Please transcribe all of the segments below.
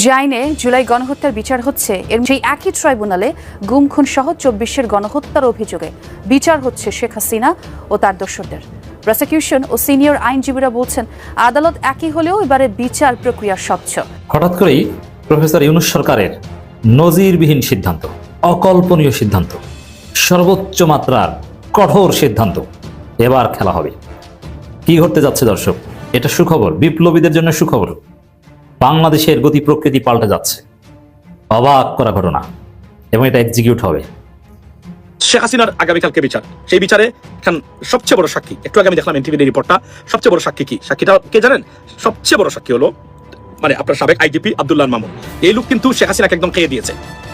যে আইনে জুলাই গণহত্যার বিচার হচ্ছে। এর সেই একই ট্রাইব্যুনালে গুম খুন সহ চব্বিশের গণহত্যার অভিযোগে বিচার হচ্ছে শেখ হাসিনা ও তার দর্শকদের প্রসিকিউশন ও সিনিয়র আইনজীবীরা বলছেন, আদালত একই হলেও এবারে বিচার প্রক্রিয়া স্বচ্ছ। হঠাৎ করেই প্রফেসর ইউনুস সরকারের নজিরবিহীন সিদ্ধান্ত, অকল্পনীয় সিদ্ধান্ত, সর্বোচ্চ মাত্রার কঠোর সিদ্ধান্ত, এবার খেলা হবে। কি ঘটতে যাচ্ছে দর্শক? এটা সুখবর, বিপ্লবীদের জন্য সুখবর। বাংলাদেশের গতি প্রকৃতি পাল্টে যাচ্ছে। অবাক করা ঘটনা, এবং এটা এক্সিকিউট হবে। শেখ হাসিনার আগামীকালকে বিচার। সেই বিচারে এখন সবচেয়ে বড় সাক্ষী, একটু আগে আমি দেখলাম এনটিভির রিপোর্টটা, সবচেয়ে বড় সাক্ষী কি? সাক্ষীটা কে জানেন? সবচেয়ে বড় সাক্ষী হলো মানে আপনার সাবেক আইজিপি আব্দুল্লাহ মামুন। এই লোক কিন্তু শেখ হাসিনাকে একদম খেয়ে দিয়েছে।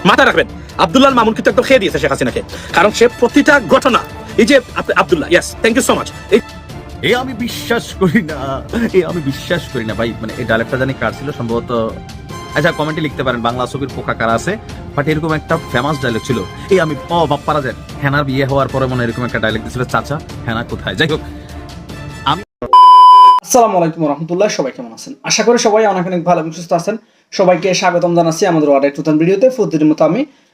মাথায় রাখবেন, আব্দুল্লাহ মামুন কিন্তু একদম খেয়ে দিয়েছে শেখ হাসিনাকে। কারণ সে প্রতিটা ঘটনা, এই যে Abdullah yes thank you so much এই এ আমি বিশ্বাস করি না। এ আমি বিশ্বাস করি না। ভাই মানে এই ডায়লগটা জানি কার ছিল? সম্ভবত আচ্ছা কমেন্টে লিখতে পারেন। বাংলা ছবির পোকা কারা আছে? বাট এরকম একটা ফেমাস ডায়লগ ছিল। এই আমি ও বাপ পারা যায়। হেনার বিয়ে হওয়ার পরে মনে এরকম একটা ডায়লগ দিছিল। চাচা, হেনা কোথায়? যাই হোক, আমি আসসালামু আলাইকুম রহমতুল্লাহ সবাই কেমন আছেন? আশা করি সবাই অনেক অনেক ভালো এবং সুস্থ আছেন। সবাইকে স্বাগতম জানাচ্ছি আমাদের অর্ডার নতুন ভিডিওতে। প্রতিদিন মতো আমি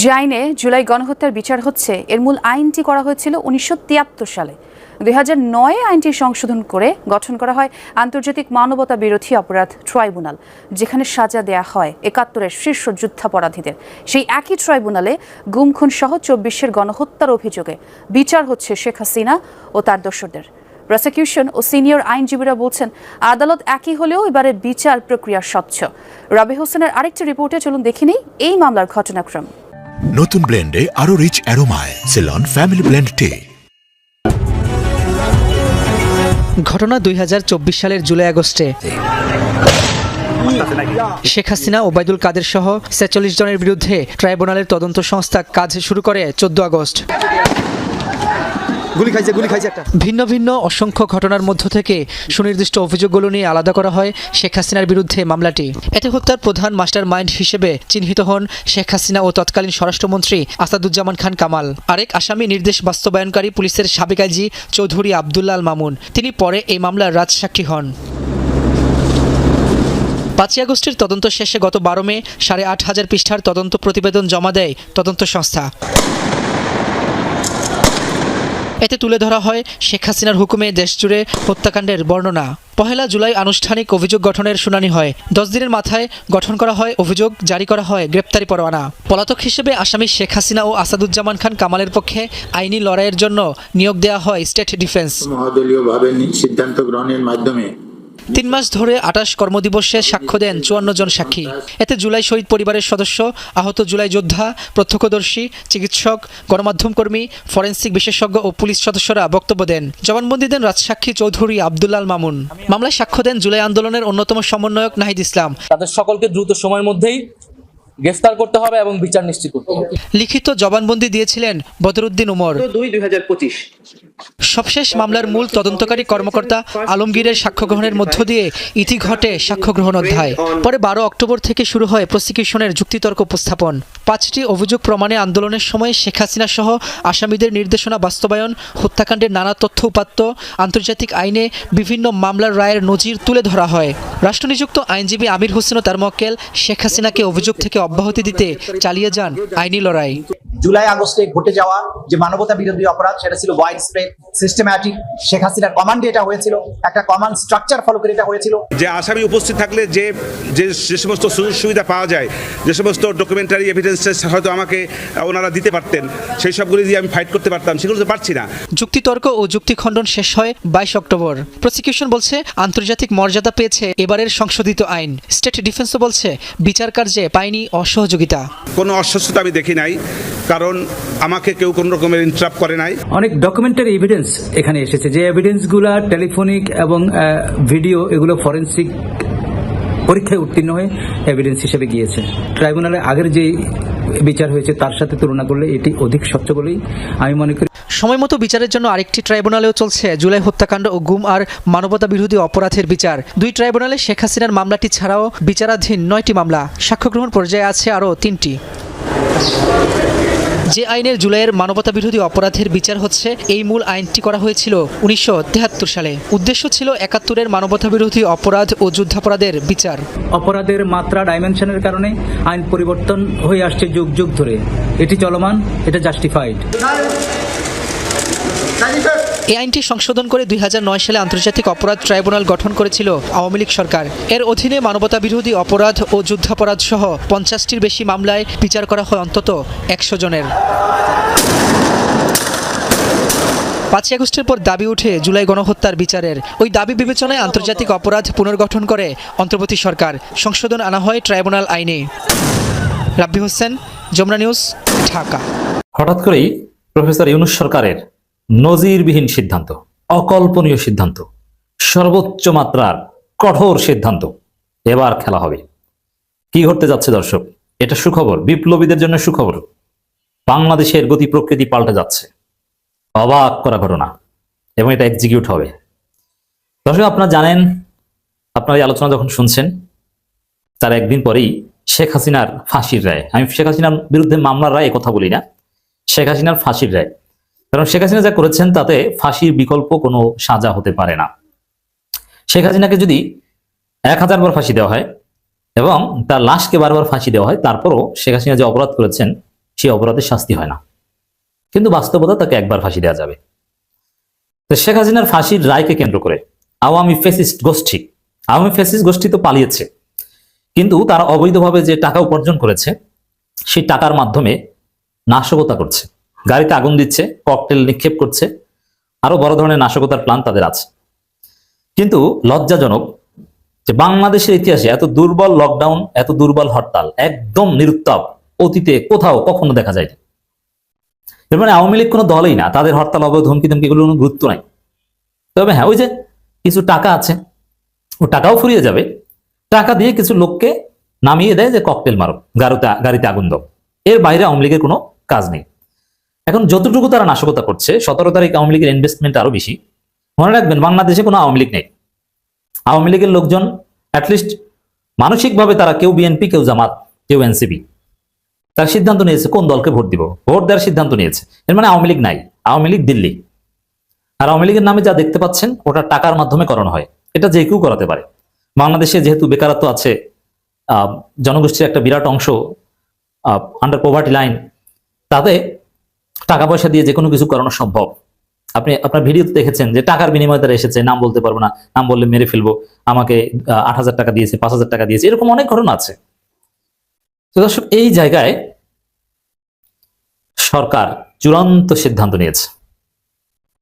যে আইনে জুলাই গণহত্যার বিচার হচ্ছে। এর মূল আইনটি করা হয়েছিল উনিশশো তিয়াত্তর সালে। দুই হাজার নয় আইনটি সংশোধন করে গঠন করা হয় আন্তর্জাতিক মানবতা বিরোধী অপরাধ ট্রাইব্যুনাল, যেখানে সাজা দেয়া হয় একাত্তরের শীর্ষ যুদ্ধাপরাধীদের। সেই একই ট্রাইব্যুনালে গুম খুন সহ চব্বিশের গণহত্যার অভিযোগে বিচার হচ্ছে শেখ হাসিনা ও তার দোসরদের। প্রসিকিউশন ও সিনিয়র আইনজীবীরা বলছেন, আদালত একই হলেও এবারে বিচার প্রক্রিয়া স্বচ্ছ। রবি হোসেনের আরেকটি রিপোর্টে চলুন দেখিনি এই মামলার ঘটনাক্রম। নতুন ব্লেন্ডে আরও রিচ অ্যারোমায় সেলন ফ্যামিলি ব্লেন্ড টে ঘটনা দুই হাজার চব্বিশ সালের জুলাই আগস্টে। শেখ হাসিনা ওবায়দুল কাদের সহ ছেচল্লিশ জনের বিরুদ্ধে ট্রাইব্যুনালের তদন্ত সংস্থা কাজ শুরু করে চোদ্দ আগস্ট। ভিন্ন ভিন্ন অসংখ্য ঘটনার মধ্য থেকে সুনির্দিষ্ট অভিযোগগুলো নিয়ে আলাদা করা হয় শেখ হাসিনার বিরুদ্ধে মামলাটি। এতে হত্যার প্রধান মাস্টার মাইন্ড হিসেবে চিহ্নিত হন শেখ হাসিনা ও তৎকালীন স্বরাষ্ট্রমন্ত্রী আসাদুজ্জামান খান কামাল। আরেক আসামি নির্দেশ বাস্তবায়নকারী পুলিশের সাবেক আইজি চৌধুরী আবদুল্লাহ আল মামুন। তিনি পরে এই মামলার রাজসাক্ষী হন। পাঁচই আগস্টের তদন্ত শেষে গত বারো মে সাড়ে আট হাজার পৃষ্ঠার তদন্ত প্রতিবেদন জমা দেয় তদন্ত সংস্থা। এতে তুলে ধরা হয় শেখ হাসিনার হুকুমে দেশজুড়ে হত্যাকাণ্ডের বর্ণনা। পহেলা জুলাই আনুষ্ঠানিক অভিযোগ গঠনের শুনানি হয়। দশ দিনের মাথায় গঠন করা হয়, অভিযোগ জারি করা হয়, গ্রেপ্তারি পরোয়ানা। পলাতক হিসেবে আসামি শেখ হাসিনা ও আসাদুজ্জামান খান কামালের পক্ষে আইনি লড়াইয়ের জন্য নিয়োগ দেওয়া হয় স্টেট ডিফেন্স। মহাদলীয়ভাবে সিদ্ধান্ত গ্রহণের মাধ্যমে তিন মাস ধরে আটাশ কর্মদিবসে সাক্ষ্য দেন চুয়ান্ন জন সাক্ষী। এতে জুলাই শহীদ পরিবারের সদস্য, আহত জুলাই যোদ্ধা, প্রত্যক্ষদর্শী, চিকিৎসক, গণমাধ্যম কর্মী, ফরেন্সিক বিশেষজ্ঞ ও পুলিশ সদস্যরা বক্তব্য দেন। জবানবন্দি দেন রাজসাক্ষী চৌধুরী আবদুল্লাল মামুন। মামলায় সাক্ষ্য দেন জুলাই আন্দোলনের অন্যতম সমন্বয়ক নাহিদ ইসলাম। তাদের সকলকে দ্রুত সময়ের মধ্যেই গ্রেফতার করতে হবে এবং বিচার নিশ্চিত করতে হবে। লিখিত জবানবন্দি দিয়েছিলেন বদরুদ্দিন উমর। দুই দুই সবশেষ মামলার মূল তদন্তকারী কর্মকর্তা আলমগীরের সাক্ষ্য গ্রহণের মধ্য দিয়ে ইতি ঘটে সাক্ষ্য গ্রহণ অধ্যায়। পরে বারো অক্টোবর থেকে শুরু হয় প্রসিকিউশনের যুক্তিতর্ক উপস্থাপন। পাঁচটি অভিযোগ প্রমাণে আন্দোলনের সময় শেখ হাসিনা সহ আসামিদের নির্দেশনা বাস্তবায়ন হত্যাকাণ্ডের নানা তথ্য উপাত্ত আন্তর্জাতিক আইনে বিভিন্ন মামলার রায়ের নজির তুলে ধরা হয়। রাষ্ট্রনিযুক্ত আইনজীবী আমির হোসেন ও তার মক্কেল শেখ হাসিনাকে অভিযোগ থেকে অব্যাহতি দিতে চালিয়ে যান আইনি লড়াই। জুলাই আগস্টে ঘটে যাওয়া যে মানবতা বিরোধী অপরাধ সেটা ছিল ওয়াইড স্প্রেড সিস্টেম্যাটিক শেখ হাসিনার কমান্ডে এটা হয়েছিল একটা কমান্ড স্ট্রাকচার ফলো করে এটা হয়েছিল। যে আসামি উপস্থিত থাকলে যে যে যে সমস্ত সুযোগ সুবিধা পাওয়া যায় যে সমস্ত ডকুমেন্টারি এভিডেন্সেস হয়তো আমাকে ওনারা দিতে পারতেন সেই সবগুলি দিয়ে আমি ফাইট করতে পারতাম সেগুলো তো পারছি না। যুক্তিতর্ক ও যুক্তিখণ্ডন শেষ হয় বাইশ অক্টোবর। প্রসিকিউশন বলছে আন্তর্জাতিক মর্যাদা পেয়েছে এবারের সংশোধিত আইন। স্টেট ডিফেন্সও বলছে বিচার কার্যে পায়নি অসহযোগিতা। কোনো অস্বস্থতা আমি দেখি নাই। কারণ আমাকে কেউ কোনো রকমের ইন্টারাপ করে নাই। অনেক ডকুমেন্টারি এভিডেন্স এখানে এসেছে যে এভিডেন্সগুলো টেলিফোনিক এবং ভিডিও এগুলো ফরেন্সিক পরীক্ষায় উত্তীর্ণ হয়ে এভিডেন্স হিসেবে গিয়েছে। ট্রাইব্যুনালে আগের যে বিচার হয়েছে তার সাথে তুলনা করলে এটি অধিক স্বচ্ছ বলেই আমি মনে করি। সময় মতো বিচারের জন্য আরেকটি ট্রাইব্যুনালেও চলছে জুলাই হত্যাকাণ্ড ও গুম আর মানবতা বিরোধী অপরাধের বিচার। দুই ট্রাইব্যুনালে শেখ হাসিনার মামলাটি ছাড়াও বিচারাধীন নয়টি মামলা। সাক্ষ্য গ্রহণ পর্যায়ে আছে আরও তিনটি। যে আইনের জুলাইয়ের মানবতা বিরোধী অপরাধের বিচার হচ্ছে, এই মূল আইনটি করা হয়েছিল উনিশশো সালে। উদ্দেশ্য ছিল একাত্তরের মানবতা বিরোধী অপরাধ ও যুদ্ধাপরাধের বিচার। অপরাধের মাত্রা ডাইমেনশনের কারণে আইন পরিবর্তন হয়ে আসছে যুগ যুগ ধরে। এটি চলমান, এটা জাস্টিফাইড এই আইনটি সংশোধন করে দুই হাজার নয় সালে আন্তর্জাতিক অপরাধ ট্রাইব্যুনাল গঠন করেছিল আওয়ামী লীগ সরকার। এর অধীনে মানবতা বিরোধী অপরাধ ও যুদ্ধাপরাধ সহ পঞ্চাশটির বেশি মামলায় বিচার করা হয় অন্তত একশো জনের। পাঁচই আগস্টের পর দাবি উঠে জুলাই গণহত্যার বিচারের। ওই দাবি বিবেচনায় আন্তর্জাতিক অপরাধ পুনর্গঠন করে অন্তর্বর্তী সরকার। সংশোধন আনা হয় ট্রাইব্যুনাল আইনে। রাব্বি হোসেন যমুনা নিউজ ঢাকা। হঠাৎ করেই প্রফেসর ইউনুস সরকারের নজিরবিহীন সিদ্ধান্ত, অকল্পনীয় সিদ্ধান্ত, সর্বোচ্চ মাত্রার কঠোর সিদ্ধান্ত। এবার খেলা হবে। কি ঘটতে যাচ্ছে দর্শক? এটা সুখবর, বিপ্লবীদের জন্য সুখবর। বাংলাদেশের গতি প্রকৃতি পাল্টে যাচ্ছে। অবাক করা ঘটনা এবং এটা এক্সিকিউট হবে। দর্শক, আপনারা জানেন, আপনারা এই আলোচনা যখন শুনছেন, তার একদিন পরেই শেখ হাসিনার ফাঁসির রায়। আমি শেখ হাসিনার বিরুদ্ধে মামলার রায় কথা বলি না। শেখ হাসিনার ফাঁসির রায়। কারণ শেখ হাসিনা যা করেছেন তাতে ফাঁসির বিকল্প কোনো সাজা হতে পারে না। শেখ হাসিনাকে যদি এক হাজার বার ফাঁসি দেওয়া হয় এবং তার লাশকে বারবার ফাঁসি দেওয়া হয়, তারপরও শেখ হাসিনা যে অপরাধ করেছেন, সেই অপরাধের শাস্তি হয় না। কিন্তু বাস্তবতা তাকে একবার ফাঁসি দেওয়া যাবে। তো শেখ হাসিনার ফাঁসির রায়কে কেন্দ্র করে আওয়ামী ফেসিস্ট গোষ্ঠী, আওয়ামী ফেসিস্ট গোষ্ঠী তো পালিয়েছে, কিন্তু তারা অবৈধভাবে যে টাকা উপার্জন করেছে, সেই টাকার মাধ্যমে নাশকতা করছে। গাড়িতে আগুন দিচ্ছে ককটেল নিক্ষেপ করছে। আরও বড় ধরনের নাশকতার প্ল্যান তাদের আছে। কিন্তু লজ্জাজনক যে বাংলাদেশের ইতিহাসে এত দুর্বল লকডাউন এত দুর্বল হরতাল একদম নিরুত্তাপ অতীতে কোথাও কখনো দেখা যায়নি। এর মানে আওয়ামী লীগ কোনো দলই না, তাদের হরতাল অবরোধ হুমকি ধমকি এগুলোর কোনো গুরুত্ব নাই। তবে হ্যাঁ ওই যে কিছু টাকা আছে, ও টাকাও ফুরিয়ে যাবে। টাকা দিয়ে কিছু লোককে নামিয়ে দেয় যে ককটেল মারো, গাড়িতে গাড়িতে আগুন দাও। এর বাইরে আওয়ামী লীগের কোনো কাজ নেই। এখন যতটুকু তারা নাশকতা করছে, সতেরো তারিখ আওয়ামী লীগের ইনভেস্টমেন্ট আরও বেশি। মনে রাখবেন, বাংলাদেশে কোনো আওয়ামী লীগ নেই। আওয়ামী লীগের লোকজন অ্যাটলিস্ট মানসিকভাবে তারা কেউ বিএনপি কেউ জামাত, কেউ এনসিপি তার সিদ্ধান্ত নিয়েছে কোন দলকে ভোট দিব। ভোট দেওয়ার সিদ্ধান্ত নিয়েছে। এর মানে আওয়ামী লীগ নাই। আওয়ামী লীগ দিল্লি। আর আওয়ামী লীগের নামে যা দেখতে পাচ্ছেন, ওটা টাকার মাধ্যমে করানো হয়। এটা যে কেউ করাতে পারে। বাংলাদেশে যেহেতু বেকারত্ব আছে জনগোষ্ঠীর একটা বিরাট অংশ আন্ডার পভার্টি লাইন তাতে টাকা পয়সা দিয়ে যে কোনো কিছু করানো সম্ভব। আপনি, আপনার ভিডিওতে দেখেছেন যে টাকার বিনিময়ে তারা এসেছে, নাম বলতে পারব না, নাম বললে মেরে ফেলব, আমাকে আট হাজার টাকা দিয়েছে, পাঁচ হাজার টাকা দিয়েছে, এরকম অনেক ঘটনা আছে। তো দর্শক, এই জায়গায় সরকার চূড়ান্ত সিদ্ধান্ত নিয়েছে।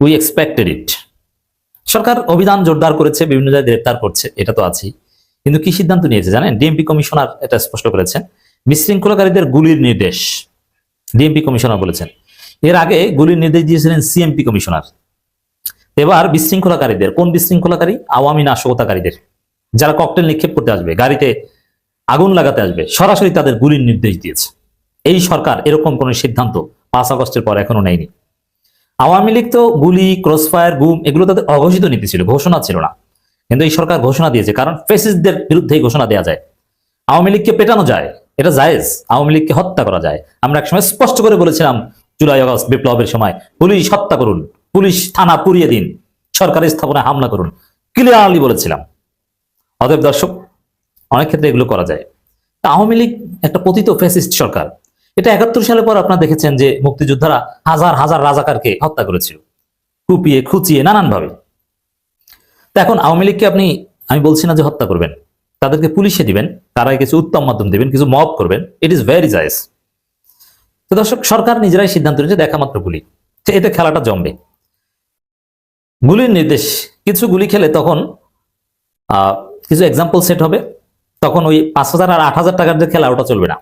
উই এক্সপেক্টেড ইট সরকার অভিযান জোরদার করেছে, বিভিন্ন জায়গায় গ্রেপ্তার করছে, এটা তো আছেই। কিন্তু কি সিদ্ধান্ত নিয়েছে জানেন? ডিএমপি কমিশনার এটা স্পষ্ট করেছেন। বিশৃঙ্খলাকারীদের গুলির নির্দেশ। ডিএমপি কমিশনার বলেছেন এর আগে গুলির নির্দেশ দিয়েছিলেন সিএমপি কমিশনার। এবার বিশৃঙ্খলাকারীদের, কোন বিশৃঙ্খলাকারী? আওয়ামী নাশকতাকারীদের, যারা ককটেল নিক্ষেপ করতে আসবে, গাড়িতে আগুন লাগাতে আসবে, সরাসরি তাদের গুলির নির্দেশ দিয়েছে। এই সরকার এরকম কোন সিদ্ধান্ত পাঁচ আগস্টের পর এখনও নেয়নি। আওয়ামী লীগ তো গুলি ক্রসফায়ার গুম, এগুলো তাদের অঘোষিত নীতি ছিল, ঘোষণা ছিল না। কিন্তু এই সরকার ঘোষণা দিয়েছে, কারণ ফেসিসদের বিরুদ্ধেই ঘোষণা দেওয়া যায়। আওয়ামী লীগকে পেটানো যায়, এটা জায়েজ। আওয়ামী লীগকে হত্যা করা যায়। আমরা একসময় স্পষ্ট করে বলেছিলাম জুলাই আগস্ট বিপ্লবের সময় পুলিশ হত্যা করুন, পুলিশ থানা পুড়িয়ে দিন, সরকারি স্থাপনায় হামলা করুন। ক্লিয়ারলি বলেছিলাম। অতএব দর্শক, অনেক ক্ষেত্রে এগুলো করা যায়। আওয়ামী লীগ একটা পতিত ফ্যাসিস্ট সরকার। এটা একাত্তর সালের পর আপনারা দেখেছেন যে মুক্তিযোদ্ধারা হাজার হাজার রাজাকারকে হত্যা করেছিল। কুপিয়ে, খুচিয়ে, নানানভাবে। তা এখন আওয়ামী লীগকে আপনি, আমি বলছি না যে হত্যা করবেন। তাদেরকে পুলিশে দিবেন, তারা কিছু উত্তম মাধ্যম দিবেন, কিছু মব করবেন। ইট ইজ ভেরি জায়েজ তো দর্শক, সরকার নিজেরাই সিদ্ধান্ত নিয়েছে, দেখা মাত্র গুলি। এতে খেলাটা জমবে। গুলির নির্দেশ, কিছু গুলি খেলে তখন কিছু এক্সাম্পল সেট হবে। তখন ওই পাঁচ হাজার আর আট হাজার টাকার যে খেলা, ওটা চলবে না।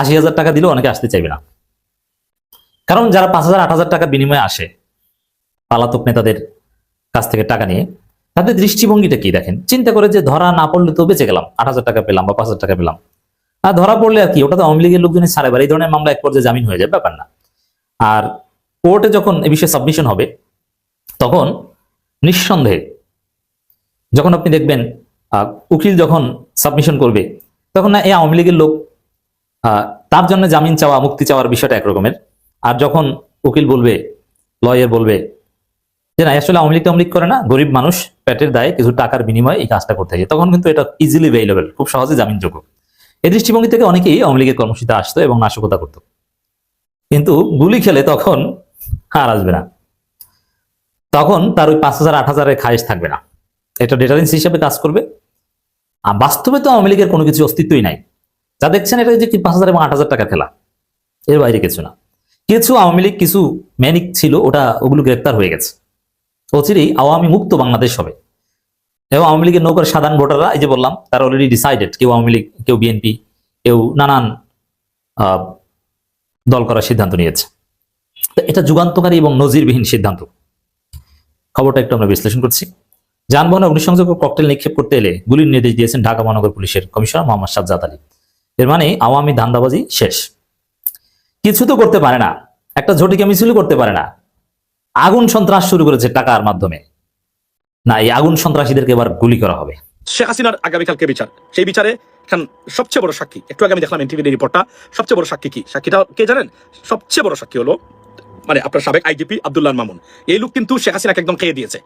আশি হাজার টাকা দিলেও অনেকে আসতে চাইবে না। কারণ যারা পাঁচ হাজার, আট হাজার টাকার বিনিময়ে আসে, পালাতক নেতাদের কাছ থেকে টাকা নিয়ে, তাদের দৃষ্টিভঙ্গিটা কি দেখেন? চিন্তা করে যে ধরা না পড়লে তো বেঁচে গেলাম, আট হাজার টাকা পেলাম বা পাঁচ হাজার টাকা পেলাম। আর ধরা পড়লে আর কি ওটা তো আওয়ামী লীগের লোকজনের ছাড়ে এই ধরনের মামলা এক পর্যায়ে জামিন হয়ে যায় ব্যাপার না। আর কোর্টে যখন এ বিষয়ে সাবমিশন হবে, তখন নিঃসন্দেহে যখন আপনি দেখবেন উকিল যখন সাবমিশন করবে, তখন না এই আওয়ামী লীগের লোক তার জন্য জামিন চাওয়া, মুক্তি চাওয়ার বিষয়টা একরকমের। আর যখন উকিল বলবে লয়ার বলবে যে, না, আসলে আওয়ামী লীগ আওয়ামী করে না, গরিব মানুষ, পেটের দায়ে কিছু টাকার বিনিময়ে এই কাজটা করতে হয় তখন কিন্তু এটা ইজিলি অ্যাভেলেবেল খুব সহজে জামিনযোগ্য। এই দৃষ্টিভঙ্গি থেকে অনেকেই আওয়ামী লীগের কর্মসূচিতে আসতো এবং নাশকতা করতো। কিন্তু গুলি খেলে তখন আর আসবে না। তখন তার ওই পাঁচ হাজার, আট হাজারের খায়েশ থাকবে না। এটা ডেটারেন্স হিসেবে কাজ করবে। আর বাস্তবে তো আওয়ামী লীগের কোনো কিছু অস্তিত্বই নাই। যা দেখছেন এটা যে পাঁচ হাজার এবং আট হাজার টাকা খেলা। এর বাইরে কিছু না। কিছু আওয়ামী লীগ, কিছু ম্যানিক ছিল, ওটা ওগুলো গ্রেপ্তার হয়ে গেছে। অচিরেই আওয়ামী মুক্ত বাংলাদেশ হবে। এবং আওয়ামী লীগের নৌকার সাধারণ ভোটাররা, এই যে বললাম, তারা অলরেডি ডিসাইডেড কেউ আওয়ামী লীগ, কেউ বিএনপি কেউ নানান দল করার সিদ্ধান্ত নিয়েছে। এটা যুগান্তকারী এবং নজিরবিহীন সিদ্ধান্ত। খবরটা একটু আমরা বিশ্লেষণ করছি। যানবাহনে অগ্নিসংযোগ ককটেল নিক্ষেপ করতে এলে গুলির নির্দেশ দিয়েছেন ঢাকা মহানগর পুলিশের কমিশনার মোহাম্মদ সাজ্জাদ আলী। এর মানে আওয়ামী ধান্দাবাজি শেষ। কিছু তো করতে পারে না। একটা ঝটিকা মিছিলও করতে পারে না। আগুন সন্ত্রাস শুরু করেছে টাকার মাধ্যমে। না, এই আগুন সন্ত্রাসীদেরকে এবার গুলি করা হবে। শেখ হাসিনার আগামীকালকে বিচার। সেই বিচারে এখন সবচেয়ে বড় সাক্ষী, একটু আগে আমি দেখলাম এনটিভির রিপোর্টটা, সবচেয়ে বড় সাক্ষী কি? সাক্ষীটা কে জানেন? সবচেয়ে বড় সাক্ষী হলো মানে আপনার সাবেক আইজিপি আব্দুল্লাহ মামুন। এই লোক কিন্তু শেখ হাসিনাকে একদম খেয়ে দিয়েছে।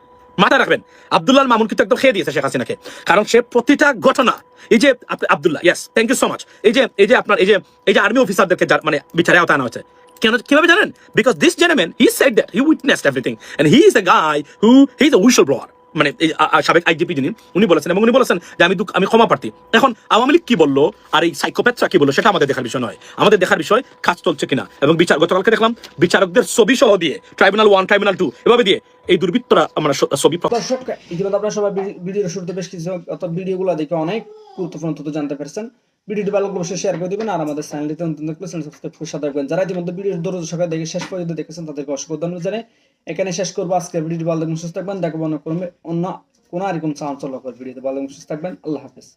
মাথায় রাখবেন, আব্দুল্লাহ মামুন কিন্তু একদম খেয়ে দিয়েছে শেখ হাসিনাকে। কারণ সে প্রতিটা ঘটনা, এই যে Abdullah yes thank you so much এই যে এই যে আপনার, এই যে এই যে আর্মি অফিসারদেরকে মানে বিচারে আওতায় আনা হয়েছে। কেন, কীভাবে জানেন? Because this gentleman he said that he witnessed everything and he is the guy who he is the whistle blower মানে এই সাবেক আইজিপি যিনি, উনি বলেছেন এবং উনি বলেছেন যে আমি দুঃখ- আমি ক্ষমা প্রার্থী। এখন আওয়ামী লীগ কি বলল? আর এই সাইকোপ্যাথরা কি বলল? সেটা আমাদের দেখার বিষয় নয়। আমাদের দেখার বিষয় কাজ চলছে কিনা। এবং বিচার, গতকালকে দেখলাম বিচারকদের ছবি সহ দিয়ে ট্রাইব্যুনাল ওয়ান ট্রাইব্যুনাল টু এভাবে দিয়ে এই দুর্বৃত্তরা আমরা ছবি দর্শক ইতিমধ্যে আপনারা সবাই শুরুতে বেশ কিছু অর্থাৎ ভিডিওগুলো দেখে অনেক গুরুত্বপূর্ণ তথ্য জানতে পারছেন। ভিডিওটি ভালো অবশ্যই শেয়ার করে দিবেন আর আমাদের চ্যানেলটিতে নতুন দেখলে চ্যানেল সাবস্ক্রাইব করে সাথে যারা ইতিমধ্যে দেখে শেষ পর্যন্ত দেখেছেন, তাদেরকে অসংখ্য ধন্যবাদ জানাই। এখানে শেষ করব আজকে ভিডিওটি। ভালো থাকবেন, সুস্থ থাকবেন। দেখব অন্য কোনো অন্য কোনো আর চাঞ্চল্যকর ভিডিওতে। ভালো থাকবেন, সুস্থ থাকবেন। আল্লাহ হাফেজ।